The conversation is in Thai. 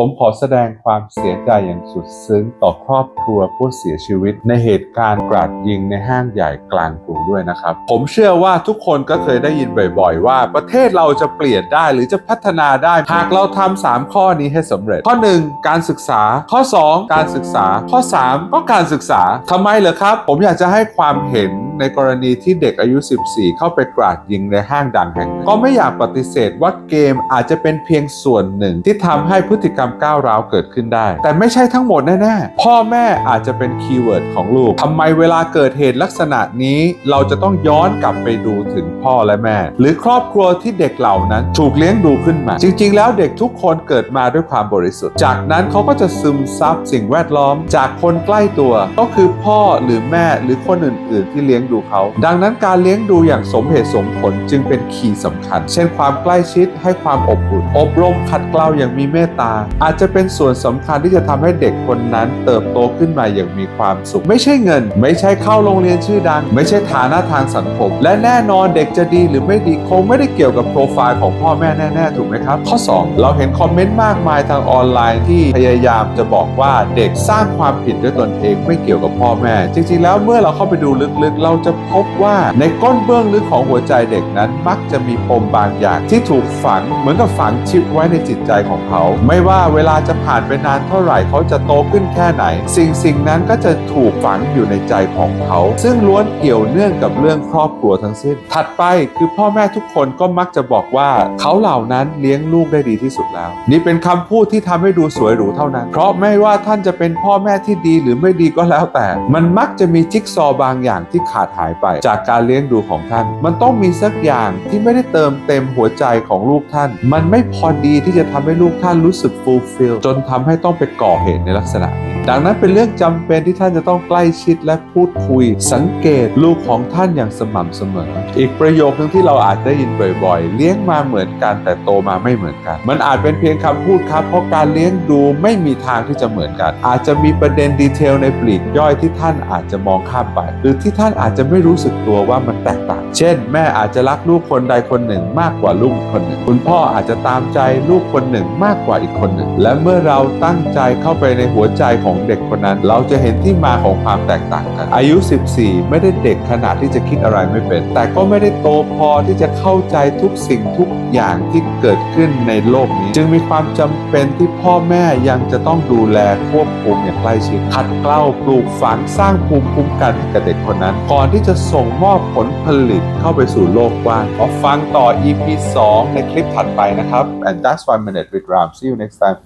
ผมขอแสดงความเสียใจอย่างสุดซึ้งต่อครอบครัวผู้เสียชีวิต ในเหตุการณ์กราดยิงในห้างใหญ่กลางกรุงด้วยนะครับ ผมเชื่อว่าทุกคนก็เคยได้ยินบ่อย ๆ ว่าประเทศเราจะเปลี่ยนได้หรือจะพัฒนาได้ หากเราทำสามข้อนี้ให้สำเร็จ ข้อ 1 การศึกษา ข้อ 2 การศึกษา ข้อ 3 ก็การศึกษาทำไมเหรอครับ ผมอยากจะให้ความเห็น ในกรณีที่เด็กอายุ 14 เข้าไปกราดยิงในห้างดังแห่งหนึ่งก็ไม่อยากปฏิเสธว่าเกมอาจจะเป็นเพียงส่วนหนึ่งที่ทำให้พฤติกรรมก้าวร้าวเกิดขึ้นได้ แต่ไม่ใช่ทั้งหมดแน่ๆพ่อแม่อาจจะเป็นคีย์เวิร์ดของลูกทำไมเวลาเกิดเหตุลักษณะนี้เราจะต้องย้อนกลับไปดูถึงพ่อและแม่ หรือครอบครัวที่เด็กเหล่านั้นถูกเลี้ยงดูขึ้นมา จริง ๆ แล้วเด็กทุกคนเกิดมาด้วยความบริสุทธิ์ จากนั้นเขาก็จะซึมซับสิ่งแวดล้อม จากคนใกล้ตัว ก็คือพ่อหรือแม่หรือคนอื่น ๆ ที่เลี้ยงดูเขา ดังนั้นการเลี้ยงดูอย่างสมเหตุสมผลจึงเป็นคีย์สำคัญ เช่นความใกล้ชิดให้ความอบอุ่น อบรมขัดเกลาอย่างมีเมตตา อาจจะเป็นส่วนสำคัญที่จะทำให้เด็กคนนั้นเติบโตขึ้นมาอย่างมีความสุข ไม่ใช่เงิน ไม่ใช่เข้าโรงเรียนชื่อดัง ไม่ใช่ฐานะทางสังคม และแน่นอนเด็กจะดีหรือไม่ดีคงไม่ได้เกี่ยวกับโปรไฟล์ของพ่อแม่แน่ๆถูกไหมครับ ข้อ 2 เราเห็นคอมเมนต์มากมายทางออนไลน์ที่พยายามจะบอกว่าเด็กสร้างความผิดด้วยตนเองไม่เกี่ยวกับพ่อแม่ จริงๆแล้วเมื่อเราเข้าไปดูลึกๆเราจะพบว่าในก้นเบื้องลึกของหัวใจเด็กนั้นมักจะมีปมบางอย่างที่ถูกฝังเหมือนกับฝังชิปไว้ในจิตใจของเขา ไม่ว่าเวลาจะผ่านไปนานเท่าไหร่เขาจะโตขึ้นแค่ไหน สิ่งสิ่งนั้นก็จะถูกฝังอยู่ในใจของเขา ซึ่งล้วนเกี่ยวเนื่องกับเรื่องครอบครัวทั้งสิ้น ถัดไปคือพ่อแม่ทุกคนก็มักจะบอกว่าเขาเหล่านั้นเลี้ยงลูกได้ดีที่สุดแล้ว นี่เป็นคำพูดที่ทำให้ดูสวยหรูเท่านั้น เพราะไม่ว่าท่านจะเป็นพ่อแม่ที่ดีหรือไม่ดีก็แล้วแต่ มันมักจะมีจิ๊กซอว์บางอย่างที่ขาดหายไป จากการเลี้ยงดูของท่าน มันต้องมีสักอย่างที่ไม่ได้เติมเต็มหัวใจของลูกท่าน มันไม่พอดีที่จะทำให้ลูกท่านรู้สึกฟูลฟิลจนทำให้ต้องไปก่อเหตุในลักษณะนี้ ดังนั้นเป็นเรื่องจำเป็นที่ท่านจะต้องใกล้ชิดและพูดคุย สังเกตลูกของท่านอย่างสม่ำเสมอ อีกประโยคนึงที่เราอาจได้ยินบ่อย ๆ เลี้ยงมาเหมือนกันแต่โตมาไม่เหมือนกัน มันอาจเป็นเพียงคำพูดครับ เพราะการเลี้ยงดูไม่มีทางที่จะเหมือนกัน อาจจะมีประเด็นดีเทลในปลีกย่อยที่ท่านอาจจะมองข้ามไป หรือที่ท่านอาจจะไม่รู้สึกตัวว่ามันแตกต่าง เช่น แม่อาจจะรักลูกคนใดคนหนึ่งมากกว่าลูกคนหนึ่ง คุณพ่ออาจจะตามใจลูกคนหนึ่งมากกว่าอีกคนหนึ่ง และเมื่อเราตั้งใจเข้าไปในหัวใจของเด็กคนนั้น เราจะเห็นที่มาของความแตกต่างกัน อายุ 14 ไม่ได้เด็กขนาดที่จะคิดอะไรไม่เป็น แต่ก็ไม่ได้โตพอที่จะเข้าใจทุกสิ่งทุกอย่างที่เกิดขึ้นในโลกนี้ จึงมีความจำเป็นที่พ่อแม่ยังจะต้องดูแลควบคุมอย่างใกล้ชิดขัดเกลาปลูกฝังสร้างภูมิคุ้มกันให้กับเด็กคนนั้น ก่อนที่จะส่งมอบผลผลิตเข้าไปสู่โลกกว้างมาฟังต่อ EP 2 ในคลิปถัดไปนะครับ and that's one minute with Ram see you next time